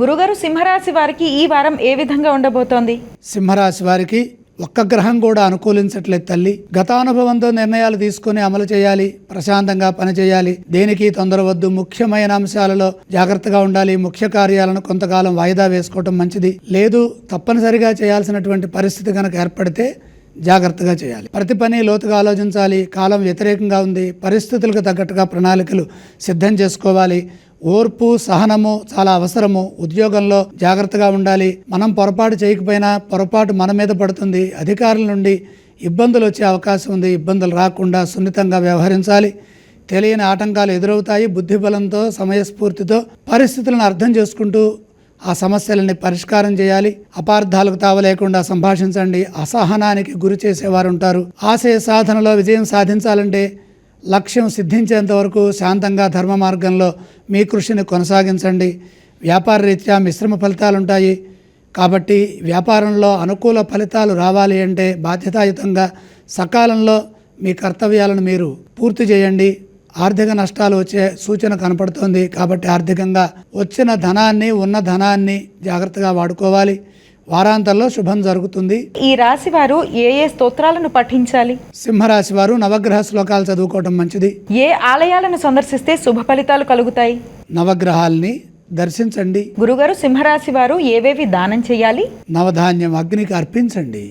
గురుగారు సింహరాశి వారికి ఈ వారం ఏ విధంగా ఉండబోతోంది? సింహరాశి వారికి ఒక్క గ్రహం కూడా అనుకూలించట్లేదు తల్లి. గతానుభవంతో నిర్ణయాలు తీసుకుని అమలు చేయాలి ప్రశాంతంగా పనిచేయాలి. దేనికి తొందర వద్దు ముఖ్యమైన అంశాలలో జాగ్రత్తగా ఉండాలి. ముఖ్య కార్యాలను కొంతకాలం వాయిదా వేసుకోవటం మంచిది. లేదు తప్పనిసరిగా చేయాల్సినటువంటి పరిస్థితి కనుక ఏర్పడితే జాగ్రత్తగా చేయాలి. ప్రతి పని లోతుగా ఆలోచించాలి. కాలం వ్యతిరేకంగా ఉంది. పరిస్థితులకు తగ్గట్టుగా ప్రణాళికలు సిద్ధం చేసుకోవాలి. ఓర్పు సహనము చాలా అవసరము. ఉద్యోగంలో జాగ్రత్తగా ఉండాలి. మనం పొరపాటు చేయకపోయినా పొరపాటు మన మీద పడుతుంది. అధికారుల నుండి ఇబ్బందులు వచ్చే అవకాశం ఉంది. ఇబ్బందులు రాకుండా సున్నితంగా వ్యవహరించాలి. తెలియని ఆటంకాలు ఎదురవుతాయి. బుద్ధిబలంతో సమయస్ఫూర్తితో పరిస్థితులను అర్థం చేసుకుంటూ ఆ సమస్యలని పరిష్కారం చేయాలి. అపార్థాలకు తావలేకుండా సంభాషించండి. అసహనానికి గురి చేసేవారు ఉంటారు ఆశయ సాధనలో విజయం సాధించాలంటే లక్ష్యం సిద్ధించేంత వరకు శాంతంగా ధర్మ మార్గంలో మీ కృషిని కొనసాగించండి. వ్యాపార రీత్యా మిశ్రమ ఫలితాలు ఉంటాయి కాబట్టి వ్యాపారంలో అనుకూల ఫలితాలు రావాలి అంటే బాధ్యతాయుతంగా సకాలంలో మీ కర్తవ్యాలను మీరు పూర్తి చేయండి. ఆర్థిక నష్టాలు వచ్చే సూచన కనపడుతోంది. కాబట్టి ఆర్థికంగా వచ్చిన ధనాన్ని ఉన్న ధనాన్ని జాగ్రత్తగా వాడుకోవాలి. వారాంతంలో శుభం జరుగుతుంది. ఈ రాశి వారు ఏ ఏ స్తోత్రాలను పఠించాలి? సింహరాశి వారు నవగ్రహ శ్లోకాలు చదువుకోవటం మంచిది. ఏ ఆలయాలను సందర్శిస్తే శుభ ఫలితాలు కలుగుతాయి? నవగ్రహాల్ని దర్శించండి. గురుగారు సింహరాశి వారు ఏవేవి దానం చేయాలి? నవధాన్యం అగ్నికి అర్పించండి.